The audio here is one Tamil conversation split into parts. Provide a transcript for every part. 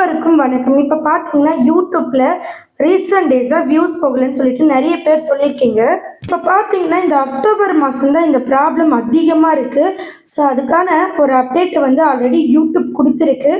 அனைவருக்கும் வணக்கம். இப்போ பார்த்தீங்கன்னா யூடியூப்ல ரீசெண்ட் டேஸாக வியூஸ் போகலன்னு சொல்லிட்டு நிறைய பேர் சொல்லியிருக்கீங்க. இப்போ பார்த்தீங்கன்னா இந்த அக்டோபர் மாதம் தான் இந்த ப்ராப்ளம் அதிகமாக இருக்குது ஸோ அதுக்கான ஒரு அப்டேட் வந்து ஆல்ரெடி யூடியூப் கொடுத்துருக்கு.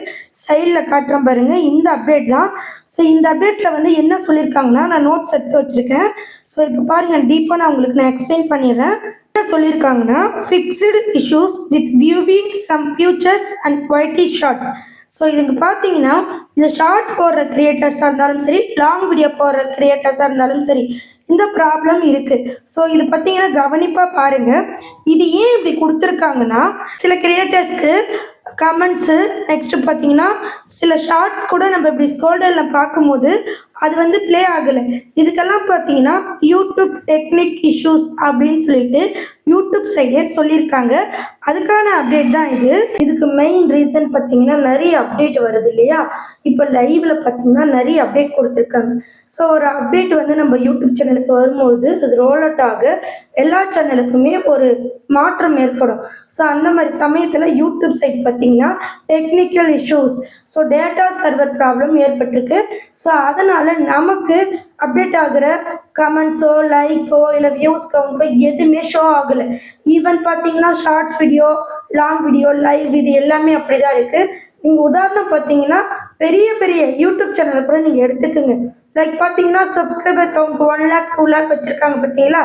சைடில் காட்டுறோம் பாருங்கள் இந்த அப்டேட் தான். ஸோ இந்த அப்டேட்டில் வந்து என்ன சொல்லியிருக்காங்கன்னா நான் நோட்ஸ் எடுத்து வச்சுருக்கேன். ஸோ இப்போ பாருங்கள் டீப்பாக நான் உங்களுக்கு நான் எக்ஸ்பிளைன் பண்ணிடுறேன். என்ன சொல்லியிருக்காங்கன்னா fixed issues with viewing some futures and quality shorts so இதுக்கு பார்த்தீங்கன்னா இந்த ஷார்ட்ஸ் போடுற கிரியேட்டர்ஸாக இருந்தாலும் சரி லாங் வீடியோ போடுற கிரியேட்டர்ஸாக இருந்தாலும் சரி இந்த ப்ராப்ளம் இருக்குது ஸோ இது பார்த்தீங்கன்னா கவனிப்பாக பாருங்கள் இது ஏன் இப்படி கொடுத்துருக்காங்கன்னா சில கிரியேட்டர்ஸ்க்கு கமெண்ட்ஸு நெக்ஸ்ட்டு பார்த்தீங்கன்னா சில ஷார்ட்ஸ் கூட நம்ம இப்படி ஸ்கோல்டரில் பார்க்கும்போது அது வந்து ப்ளே ஆகலை. இதுக்கெல்லாம் பார்த்தீங்கன்னா யூடியூப் டெக்னிக் இஷ்யூஸ் அப்படின்னு சொல்லிட்டு யூடியூப் சைடே சொல்லியிருக்காங்க. அதுக்கான அப்டேட் தான் இது. இதுக்கு மெயின் ரீசன் பார்த்தீங்கன்னா நிறைய அப்டேட் வருது இல்லையா? இப்போ லைவ்ல பார்த்தீங்கன்னா நிறைய அப்டேட் கொடுத்துருக்காங்க. ஸோ ஒரு அப்டேட் வந்து நம்ம யூடியூப் சேனலுக்கு வரும்பொழுது அது ரோல் அவுட் ஆக எல்லா சேனலுக்குமே ஒரு மாற்றம் ஏற்படும். ஸோ அந்த மாதிரி சமயத்தில் யூடியூப் சைட் பார்த்தீங்கன்னா technical issues so data server problem ஏற்பட்டிருக்கு. ஸோ அதனால் நமக்கு அப்டேட் ஆகிற கமெண்ட்ஸோ லைக்கோ இல்லை வியூஸ் கவுண்டோ எதுவுமே ஷோ ஆகலை. ஈவன் பார்த்தீங்கன்னா shorts video long video live இது எல்லாமே அப்படி தான் இருக்குது நீங்கள் உதாரணம் பார்த்தீங்கன்னா பெரிய பெரிய யூடியூப் சேனலை கூட நீங்கள் எடுத்துக்கோங்க. லைக் பார்த்தீங்கன்னா subscriber count one lakh two lakh வச்சுருக்காங்க பார்த்தீங்களா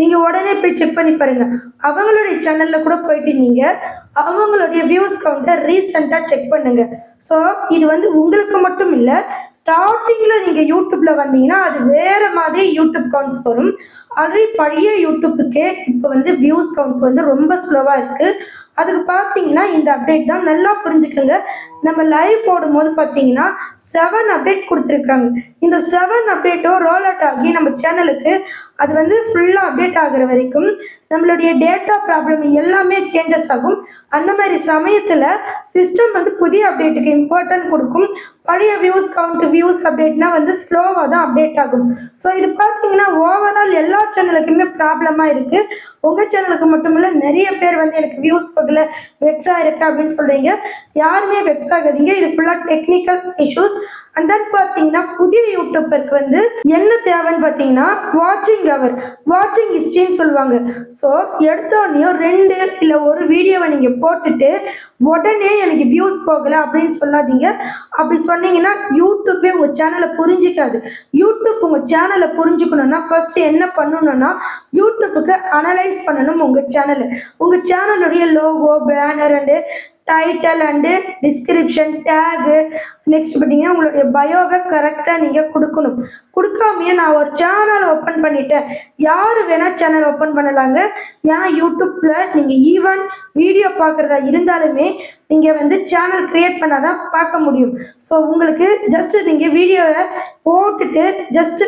நீங்கள் உடனே போய் செக் பண்ணி பாருங்கள் அவங்களுடைய சேனலில் கூட போயிட்டு நீங்கள் அவங்களுடைய வியூஸ் கவுண்ட்டை ரீசெண்டாக செக் பண்ணுங்க. ஸோ இது வந்து உங்களுக்கு மட்டும் இல்லை ஸ்டார்டிங்கில் நீங்கள் யூடியூப்பில் வந்தீங்கன்னா அது வேறு மாதிரி யூடியூப் கவுண்ட்ஸ் வரும். ஆல்ரெடி பழைய யூடியூப்புக்கே இப்போ வந்து வியூஸ் கவுண்ட் வந்து ரொம்ப ஸ்லோவாக இருக்குது அதுக்கு பார்த்தீங்கன்னா இந்த அப்டேட் தான் நல்லா புரிஞ்சுக்கோங்க. நம்ம லைவ் போடும்போது பார்த்தீங்கன்னா செவன் அப்டேட் கொடுத்துருக்காங்க. இந்த செவன் அப்டேட்டும் ரோல் அவுட் ஆகி நம்ம சேனலுக்கு அது வந்து ஃபுல்லாக அப்டேட் ஆகிற வரைக்கும் நம்மளுடைய டேட்டா ப்ராப்ளம் எல்லாமே சேஞ்சஸ் ஆகும். அந்த மாதிரி சமயத்தில் சிஸ்டம் வந்து புதிய அப்டேட்டுக்கு இம்பார்ட்டன்ட் கொடுக்கும். பழைய வியூஸ் கவுண்ட் வியூஸ் அப்டேட்னா வந்து ஸ்லோவாக தான் அப்டேட் ஆகும். ஸோ இது பார்த்தீங்கன்னா ஓவரால் எல்லா சேனலுக்குமே ப்ராப்ளமாக இருக்குது உங்கள் சேனலுக்கு மட்டும் இல்லை நிறைய பேர் வந்து எனக்கு வியூஸ் போகல வெக்ஸாக இருக்குது அப்படின்னு சொல்கிறீங்க யாருமே வெக்ஸ் ஆகாதீங்க. இது ஃபுல்லாக டெக்னிக்கல் இஷ்யூஸ் அண்ட் தென் பார்த்தீங்கன்னா புதிய யூடியூபருக்கு வந்து என்ன தேவைன்னு பார்த்தீங்கன்னா வாட்சிங் அவர் வாட்சிங் ஹிஸ்ட்ரின்னு சொல்லுவாங்க. ஸோ எடுத்தோடனே ரெண்டு இல்லை ஒரு வீடியோவை நீங்கள் போட்டுட்டு உடனே எனக்கு வியூஸ் போகலை அப்படின்னு சொல்லாதீங்க. அப்படி வந்தீங்கன்னா யூடியூப்பே உங்கள் சேனலை புரிஞ்சிக்காது. யூடியூப் உங்கள் சேனலை புரிஞ்சுக்கணுன்னா ஃபஸ்ட்டு என்ன பண்ணணும்னா யூடியூப்புக்கு அனலைஸ் பண்ணணும் உங்கள் சேனலை உங்கள் சேனலுடைய logo banner and title and description tag next பார்த்தீங்கன்னா உங்களுடைய பயோவை கரெக்டாக நீங்கள் கொடுக்கணும். கொடுக்காமையே நான் ஒரு சேனல் ஓப்பன் பண்ணிட்டேன். யார் வேணால் சேனல் ஓப்பன் பண்ணலாங்க. ஏன் யூடியூப்பில் நீங்கள் ஈவன் வீடியோ பார்க்குறதா இருந்தாலுமே நீங்கள் வந்து சேனல் க்ரியேட் பண்ணால் தான் பார்க்க முடியும். ஸோ உங்களுக்கு ஜஸ்ட்டு நீங்கள் வீடியோவை போட்டுட்டு ஜஸ்ட்டு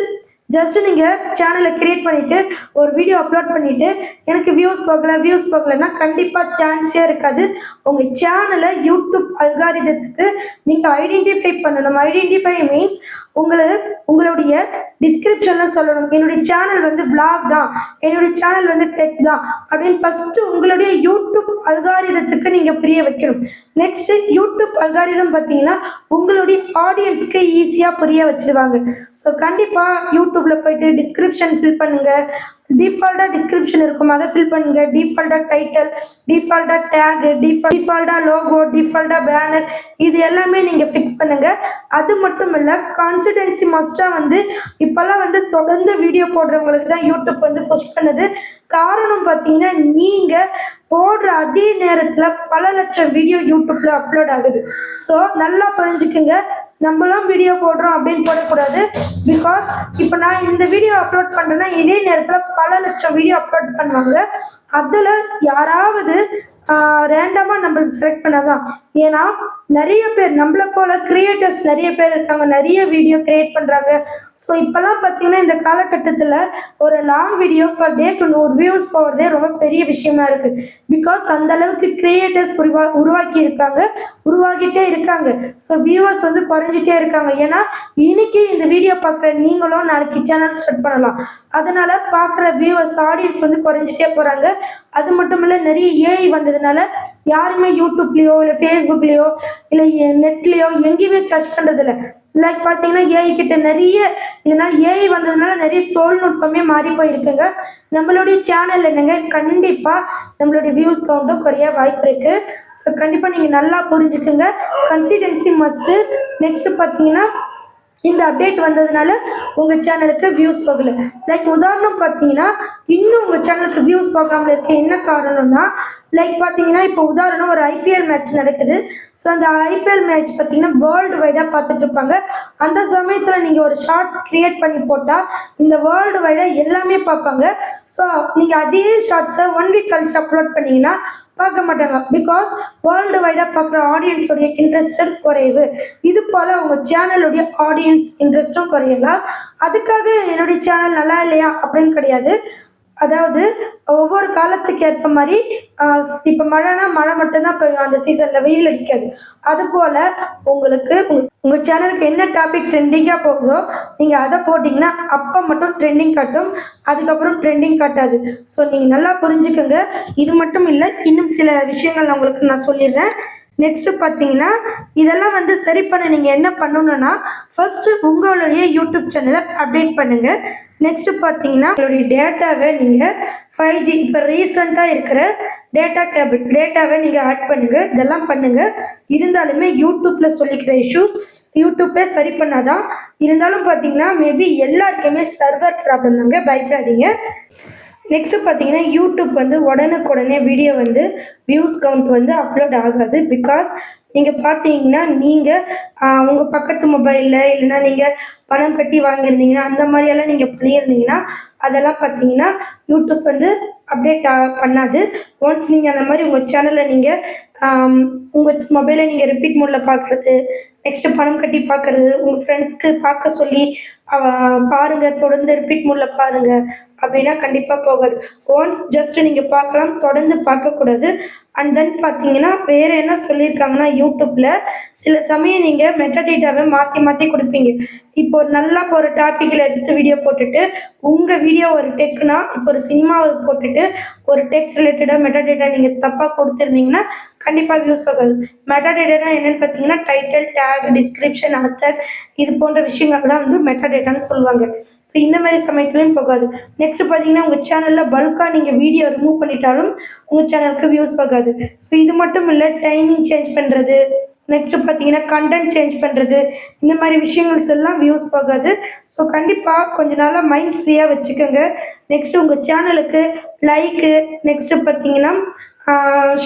ஜஸ்ட் நீங்கள் சேனலை கிரியேட் பண்ணிவிட்டு ஒரு வீடியோ அப்லோட் பண்ணிவிட்டு எனக்கு வியூஸ் போகல வியூஸ் போகலைன்னா கண்டிப்பாக சான்ஸே இருக்காது. உங்கள் சேனலை யூடியூப் அல்காரிதத்துக்கு நீங்கள் ஐடென்டிஃபை பண்ணணும். ஐடென்டிஃபை மீன்ஸ் உங்களை உங்களுடைய டிஸ்கிரிப்ஷனில் சொல்லணும். என்னுடைய சேனல் வந்து பிளாக் தான். என்னுடைய சேனல் வந்து டெக் தான். அப்படின்னு ஃபஸ்ட்டு உங்களுடைய யூடியூப் அல்காரிதத்துக்கு நீங்கள் புரிய வைக்கணும். நெக்ஸ்ட்டு யூடியூப் அல்காரிதம் பார்த்தீங்கன்னா உங்களுடைய ஆடியன்ஸ்க்கு ஈஸியாக புரிய வச்சிருவாங்க. ஸோ கண்டிப்பாக யூடியூப்பில் போயிட்டு டிஸ்கிரிப்ஷன் ஃபில் பண்ணுங்கள் டிஃபால்ட்டாக டிஸ்கிரிப்ஷன் இருக்கும்? அதை ஃபில் பண்ணுங்க. டிஃபால்ட்டாக டைட்டில் டிஃபால்ட்டாக டேக் டிஃபால் டிஃபால்ட்டாக லோகோ டிஃபால்ட்டாக பேனர் இது எல்லாமே நீங்கள் ஃபிக்ஸ் பண்ணுங்க. அது மட்டும் இல்லை கான்சிடென்சி மஸ்ட்டாக வந்து இப்போல்லாம் வந்து தொடர்ந்து வீடியோ போடுறவங்களுக்கு தான் யூடியூப் வந்து புஷ் பண்ணுது. காரணம் பார்த்தீங்கன்னா நீங்கள் போடுற அதே நேரத்தில் பல லட்சம் வீடியோ யூடியூப்பில் அப்லோட் ஆகுது. ஸோ நல்லா புரிஞ்சுக்குங்க. நம்மளும் வீடியோ போடுறோம் அப்படின்னு போடக்கூடாது. பிகாஸ் இப்போ நான் இந்த வீடியோ அப்லோட் பண்ணுறேன்னா இதே நேரத்தில் பல லட்சம் வீடியோ அப்லோட் பண்ணுவாங்க. அதில் யாராவது ரேண்டமாக நம்மளுக்கு செலக்ட் பண்ணாதான். ஏன்னா நிறைய பேர் நம்மளை போல கிரியேட்டர்ஸ் நிறைய பேர் இருக்காங்க நிறைய வீடியோ கிரியேட் பண்ணுறாங்க ஸோ இப்போல்லாம் பார்த்தீங்கன்னா இந்த காலகட்டத்தில் ஒரு லாங் வீடியோ பர் டேக்கு நூறு வியூஸ் போகிறதே ரொம்ப பெரிய விஷயமா இருக்குது பிகாஸ் அந்த அளவுக்கு கிரியேட்டர்ஸ் உருவா உருவாக்கி இருக்காங்க உருவாகிட்டே இருக்காங்க. ஸோ வியூவர்ஸ் வந்து குறைஞ்சிட்டே இருக்காங்க. ஏன்னா இன்னைக்கு இந்த வீடியோ பார்க்குற நீங்களும் நாளைக்கு சேனல் ஸ்டார்ட் பண்ணலாம். அதனால பார்க்குற வியூவர்ஸ் ஆடியன்ஸ் வந்து குறைஞ்சிட்டே போகிறாங்க அது மட்டும் இல்லை நிறைய ஏஐ வந்ததுனால யாருமே யூடியூப்லேயோ இல்லை ஃபேஸ் ஃபேஸ்புக்லேயோ இல்லை நெட்லேயோ எங்கேயுமே சர்ச் பண்ணுறது இல்லை லைக் பார்த்தீங்கன்னா ஏஐ கிட்ட நிறைய இதனால் ஏஐ வந்ததுனால நிறைய தொழில்நுட்பமே மாறி போயிருக்குங்க. நம்மளுடைய சேனல் என்னங்க? கண்டிப்பாக நம்மளுடைய வியூஸ் கவுண்டும் குறைய வாய்ப்பு இருக்குது ஸோ கண்டிப்பாக நீங்கள் நல்லா புரிஞ்சுக்குங்க. கன்சிடென்சி மஸ்ட்டு நெக்ஸ்ட்டு பார்த்தீங்கன்னா இந்த அப்டேட் வந்ததுனால உங்கள் சேனலுக்கு வியூஸ் போகல. லைக் உதாரணம் பார்த்தீங்கன்னா இன்னும் உங்கள் சேனலுக்கு வியூஸ் போகாமல் இருக்க என்ன காரணம்னா லைக் பார்த்தீங்கன்னா இப்போ உதாரணம் ஒரு ஐபிஎல் மேட்ச் நடக்குது. ஸோ அந்த ஐபிஎல் மேட்ச் பார்த்தீங்கன்னா வேர்ல்டு வைடாக பார்த்துட்டு இருப்பாங்க. அந்த சமயத்தில் நீங்கள் ஒரு ஷார்ட்ஸ் கிரியேட் பண்ணி போட்டால் இந்த வேர்ல்டு வைடாக எல்லாமே பார்ப்பாங்க. ஸோ நீங்கள் அதே ஷார்ட்ஸை ஒன் வீக் கழிச்சு அப்லோட் பண்ணீங்கன்னா பார்க்க மாட்டாங்க. பிகாஸ் வேர்ல்டு வைடாக பார்க்குற ஆடியன்ஸோடைய இன்ட்ரெஸ்டட் குறைவு. இது போல் உங்கள் சேனலுடைய ஆடியன்ஸ் இன்ட்ரெஸ்ட்டும் குறையலாம். அதுக்காக என்னுடைய சேனல் நல்லா இல்லையா? அப்படின்னு கிடையாது. அதாவது ஒவ்வொரு காலத்துக்கு ஏற்ப மாதிரி இப்போ மழைனா மழை மட்டும்தான் பெய்யும். அந்த சீசனில் வெயில் அடிக்காது. அதுபோல் உங்களுக்கு உங்கள் சேனலுக்கு என்ன டாபிக் ட்ரெண்டிங்காக போகுதோ நீங்கள் அதை போட்டிங்கன்னா அப்போ மட்டும் ட்ரெண்டிங் காட்டும். அதுக்கப்புறம் ட்ரெண்டிங் காட்டாது. ஸோ நீங்கள் நல்லா புரிஞ்சுக்கோங்க. இது மட்டும் இல்லை இன்னும் சில விஷயங்கள் நான் உங்களுக்கு நான் சொல்லிடுறேன். நெக்ஸ்ட்டு பார்த்தீங்கன்னா இதெல்லாம் வந்து சரி பண்ண நீங்கள் என்ன பண்ணணும்னா ஃபஸ்ட்டு உங்களுடைய யூடியூப் சேனலை அப்டேட் பண்ணுங்கள் நெக்ஸ்ட்டு பார்த்தீங்கன்னா உங்களுடைய டேட்டாவை நீங்கள் ஃபைவ் ஜி இப்போ ரீசெண்டாக இருக்கிற டேட்டா கேபிள் டேட்டாவை நீங்கள் ஆட் பண்ணுங்கள் இதெல்லாம் பண்ணுங்கள் இருந்தாலுமே யூடியூப்பில் சொல்லிக்கிற இஷ்யூஸ் யூடியூப்பே சரி பண்ணாதான். இருந்தாலும் பார்த்தீங்கன்னா மேபி எல்லாருக்குமே சர்வர் ப்ராப்ளம் தாங்க. பயப்படாதீங்க. நெக்ஸ்ட்டு பார்த்தீங்கன்னா யூடியூப் வந்து உடனுக்குடனே வீடியோ வந்து வியூஸ் கவுண்ட் வந்து அப்லோட் ஆகாது. பிகாஸ் நீங்கள் பார்த்தீங்கன்னா நீங்கள் உங்கள் பக்கத்து மொபைலில் இல்லைன்னா நீங்கள் பணம் கட்டி வாங்கியிருந்தீங்கன்னா அந்த மாதிரியெல்லாம் நீங்கள் பண்ணியிருந்தீங்கன்னா அதெல்லாம் பார்த்தீங்கன்னா யூடியூப் வந்து அப்டேட் பண்ணாது. ஒன்ஸ் நீங்கள் அந்த மாதிரி உங்கள் சேனலில் நீங்கள் உங்கள் மொபைலை நீங்கள் ரிப்பீட் மோடில் பார்க்குறது நெக்ஸ்ட்டு பணம் கட்டி பார்க்குறது உங்கள் ஃப்ரெண்ட்ஸ்க்கு பார்க்க சொல்லி பாருங்கள் தொடர்ந்து ரிப்பீட் மோடில் பாருங்கள் அப்படின்னா கண்டிப்பாக போகாது. ஒன்ஸ் ஜஸ்ட் நீங்கள் பார்க்கலாம் தொடர்ந்து பார்க்கக்கூடாது. அண்ட் தென் பார்த்தீங்கன்னா வேறு என்ன சொல்லியிருக்காங்கன்னா யூடியூப்பில் சில சமயம் நீங்கள் மெட்டடேட்டாவை மாற்றி மாற்றி கொடுப்பீங்க. இப்போ ஒரு நல்லா ஒரு டாப்பிக்கில் எடுத்து வீடியோ போட்டுட்டு உங்கள் வீடியோ ஒரு டெக்னா இப்போ ஒரு சினிமாவை போட்டுட்டு ஒரு டெக் ரிலேட்டடாக மெட்டடேட்டா நீங்கள் தப்பாக கொடுத்துருந்தீங்கன்னா கண்டிப்பாக யூஸ் ஆகாது மெட்டாடேட்டானா என்னென்னு பார்த்தீங்கன்னா டைட்டில் டேக் டிஸ்கிரிப்ஷன் ஹேஷ்டேக் இது போன்ற விஷயங்கள்லாம் வந்து மெட்டாடேட்டான்னு சொல்லுவாங்க. ஸோ இந்த மாதிரி சமயத்துலையும் போகாது. நெக்ஸ்ட் பார்த்தீங்கன்னா உங்கள் சேனலில் பல்காக நீங்கள் வீடியோ ரிமூவ் பண்ணிட்டாலும் உங்கள் சேனலுக்கு வியூஸ் போகாது. ஸோ இது மட்டும் இல்லை டைமிங் சேஞ்ச் பண்ணுறது நெக்ஸ்ட் பார்த்தீங்கன்னா கண்டென்ட் சேஞ்ச் பண்ணுறது இந்த மாதிரி விஷயங்கள்ஸ் எல்லாம் வியூஸ் போகாது. ஸோ கண்டிப்பாக கொஞ்ச நாளாக மைண்ட் ஃப்ரீயாக வச்சுக்கோங்க. நெக்ஸ்ட் உங்கள் சேனலுக்கு லைக்கு நெக்ஸ்ட்டு பார்த்தீங்கன்னா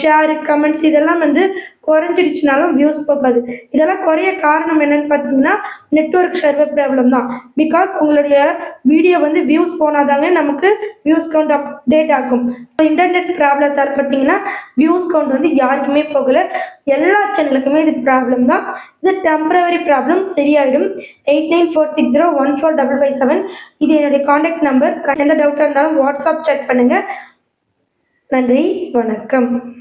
ஷேரு கமெண்ட்ஸ் இதெல்லாம் வந்து குறைஞ்சிடுச்சுனாலும் வியூஸ் போகாது. இதெல்லாம் குறைய காரணம் என்னன்னு பார்த்தீங்கன்னா நெட்ஒர்க் சர்வர் ப்ராப்ளம் தான். பிகாஸ் உங்களுடைய வீடியோ வந்து வியூஸ் போனாதாங்க நமக்கு வியூஸ் கவுண்ட் அப்டேட் ஆகும். ஸோ இன்டர்நெட் ப்ராப்ளத்தால் பார்த்தீங்கன்னா வியூஸ் கவுண்ட் வந்து யாருக்குமே போகலை. எல்லா சேனலுக்குமே இது ப்ராப்ளம் தான். இது டெம்பரவரி ப்ராப்ளம் சரியாயிடும். Eight nine four six zero one four double five seven இது என்னுடைய காண்டாக்ட் நம்பர் எந்த டவுட்டாக இருந்தாலும் வாட்ஸ்அப் செக் பண்ணுங்கள் நன்றி வணக்கம்.